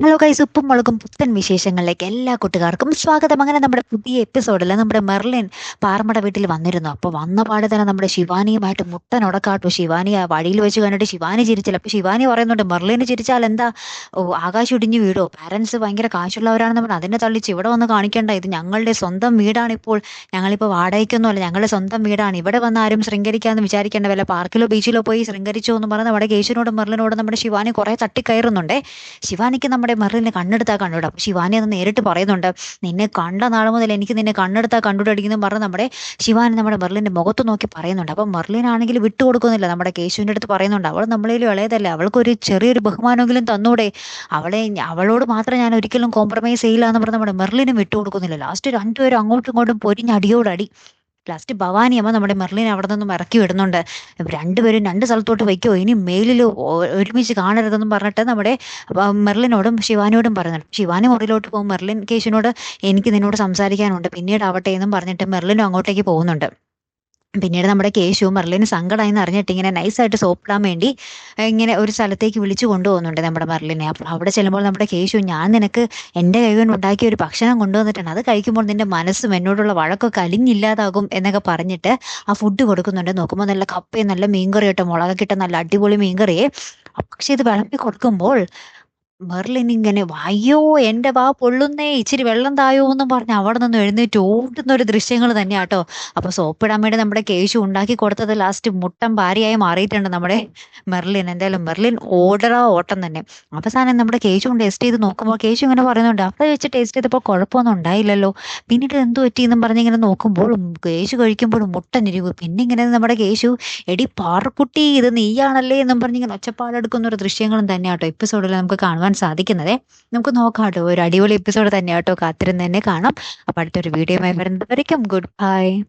Hello കൈസ് ഉപ്പും മുളകും പുത്തൻ വിശേഷങ്ങളിലേക്ക് എല്ലാ കൂട്ടുകാർക്കും സ്വാഗതം. അങ്ങനെ നമ്മുടെ പുതിയ എപ്പിസോഡിൽ നമ്മുടെ മെർലിൻ പാറമട വീട്ടിൽ വന്നിരുന്നു. അപ്പോൾ വന്ന പാടെ തന്നെ നമ്മുടെ ശിവാനിയുമായിട്ട് മുട്ടനുടക്കാട്ടു ശിവാനി ആ വഴിയിൽ വെച്ച് കണ്ടിട്ട് ശിവാനി ചിരിച്ചില്ല. അപ്പോൾ ശിവാനി പറയുന്നുണ്ട് മെർലിന് ചിരിച്ചാൽ എന്താ? ഓ ആകാശം ഇടിഞ്ഞു വീടോ പാരൻസ് ഭയങ്കര കാശുള്ളവരാണെന്ന് പറഞ്ഞാൽ അതിനെ തള്ളിച്ച് ഇവിടെ വന്ന് കാണിക്കേണ്ട. ഇത് ഞങ്ങളുടെ സ്വന്തം വീടാണിപ്പോൾ ഞങ്ങളിപ്പോൾ വാടകയ്ക്കൊന്നുമല്ല. ഞങ്ങളുടെ സ്വന്തം വീടാണ്. ഇവിടെ വന്ന് ആരും ശൃംഗരിക്കാമെന്ന് വിചാരിക്കേണ്ട വല്ല പാർക്കിലോ ബീച്ചിലോ പോയി ശൃംഗരിച്ചോ എന്ന് പറഞ്ഞ് നമ്മുടെ കേശുവിനോടും മെർലിനോടും നമ്മുടെ ശിവാനി കുറേ തട്ടിക്കയറുന്നുണ്ടേ. ശിവാനിക്ക് നമ്മുടെ മെറിലിനെ കണ്ണെടുത്താൽ കണ്ണെടുത്താ അപ്പോൾ ശിവാനി അത് നേരിട്ട് പറയുന്നുണ്ട്. നിന്നെ കണ്ട നാൾ മുതൽ എനിക്ക് നിന്നെ കണ്ണെടുത്താൽ കണ്ടുപിടിക്കുന്നു പറഞ്ഞ് നമ്മുടെ ശിവാനി നമ്മുടെ മെറിലിന്റെ മുഖത്ത് നോക്കി പറയുന്നുണ്ട്. അപ്പം വിട്ടു കൊടുക്കുന്നില്ല. നമ്മുടെ കേശുവിന്റെ അടുത്ത് പറയുന്നുണ്ട്. അവൾ നമ്മളേലും ഇളയതല്ലേ. അവൾക്കൊരു ചെറിയൊരു ബഹുമാനമെങ്കിലും തന്നൂടെ. അവളെ അവളോട് മാത്രം ഞാൻ ഒരിക്കലും കോംപ്രമൈസ് ചെയ്യില്ല എന്ന് പറഞ്ഞ് നമ്മുടെ വിട്ടു കൊടുക്കുന്നില്ല. ലാസ്റ്റ് രണ്ടുപേരും അങ്ങോട്ടും ഇങ്ങോട്ടും പൊരിഞ്ഞ് അടിയോടടി. ലാസ്റ്റ് ഭവാനി അമ്മ നമ്മുടെ മെർലിനെ അവിടെ നിന്നും ഇറക്കി വിടുന്നുണ്ട്. രണ്ടുപേരും രണ്ട് സ്ഥലത്തോട്ട് വയ്ക്കോ. ഇനി മേലിൽ ഒരുമിച്ച് കാണരുതെന്നും പറഞ്ഞിട്ട് നമ്മുടെ മെർലിനോടും ശിവാനിയോടും പറയുന്നുണ്ട് ശിവാനി മുറിയിലോട്ട് പോകും. മെർലിൻ കേശുവിനോട് എനിക്ക് നിന്നോട് സംസാരിക്കാനുണ്ട്. പിന്നീട് ആവട്ടെ എന്നും പറഞ്ഞിട്ട് മെർലിനും അങ്ങോട്ടേക്ക് പോകുന്നുണ്ട്. പിന്നീട് നമ്മുടെ കേശു മെർലിന് സങ്കടമായി എന്ന് അറിഞ്ഞിട്ട് ഇങ്ങനെ നൈസായിട്ട് സോപ്പിടാൻ വേണ്ടി ഇങ്ങനെ ഒരു സ്ഥലത്തേക്ക് വിളിച്ചു കൊണ്ടുപോകുന്നുണ്ട് നമ്മുടെ മെർലിനെ. അപ്പോൾ അവിടെ ചെല്ലുമ്പോൾ നമ്മുടെ കേശു ഞാൻ നിനക്ക് എന്റെ കൈകൊണ്ട് ഉണ്ടാക്കിയ ഒരു ഭക്ഷണം കൊണ്ടുവന്നിട്ടാണ്. അത് കഴിക്കുമ്പോൾ നിന്റെ മനസ്സും എന്നോടുള്ള വഴക്കൊക്കെ അലിഞ്ഞില്ലാതാകും എന്നൊക്കെ പറഞ്ഞിട്ട് ആ ഫുഡ് കൊടുക്കുന്നുണ്ട്. നോക്കുമ്പോൾ നല്ല കപ്പയും നല്ല മീൻകറി ഇട്ട് മുളകൊക്കെ ഇട്ട നല്ല അടിപൊളി മീൻകറിയെ. പക്ഷേ ഇത് വിളമ്പി കൊടുക്കുമ്പോൾ മെർലിൻ ഇങ്ങനെ അയ്യോ എന്റെ വാ പൊള്ളുന്നേ ഇച്ചിരി വെള്ളം തായോ എന്നും പറഞ്ഞ് അവിടെ നിന്ന് എഴുന്നേറ്റ് ഓടുന്ന ഒരു ദൃശ്യങ്ങൾ തന്നെയാട്ടോ അപ്പോൾ സോപ്പിടാൻ വേണ്ടി നമ്മുടെ കേശു ഉണ്ടാക്കി കൊടുത്തത് ലാസ്റ്റ് മുട്ടം ഭാര്യയായി മാറിയിട്ടുണ്ട് നമ്മുടെ മെർലിൻ. എന്തായാലും മെർലിൻ ഓടറ ഓട്ടം തന്നെ. അവസാനം നമ്മുടെ കേശു ടേസ്റ്റ് ചെയ്ത് നോക്കുമ്പോൾ കേശു ഇങ്ങനെ പറയുന്നുണ്ട് അവിടെ വെച്ച് ടേസ്റ്റ് ചെയ്തപ്പോൾ കുഴപ്പമൊന്നും ഉണ്ടായില്ലല്ലോ. പിന്നീട് എന്ത് പറ്റി എന്നും പറഞ്ഞ് ഇങ്ങനെ നോക്കുമ്പോൾ കേശു കഴിക്കുമ്പോഴും മുട്ടൻ എരിവ് പിന്നെ ഇങ്ങനെ നമ്മുടെ കേശു എടി പാറക്കുട്ടി ഇത് നീയാണല്ലേ എന്നും പറഞ്ഞ് ഇങ്ങനെ ഒച്ചപ്പാടെടുക്കുന്ന ഒരു ദൃശ്യങ്ങളും തന്നെയാട്ടോ എപ്പിസോഡിൽ നമുക്ക് കാണുവാൻ സാധിക്കുന്നത്. നമുക്ക് നോക്കാം കേട്ടോ. ഒരു അടിപൊളി എപ്പിസോഡ് തന്നെ കേട്ടോ കാത്തിരുന്ന് തന്നെ കാണാം. അപ്പോൾ അടുത്തൊരു വീഡിയോയുമായി വരുന്നതായിരിക്കും ഗുഡ് ബൈ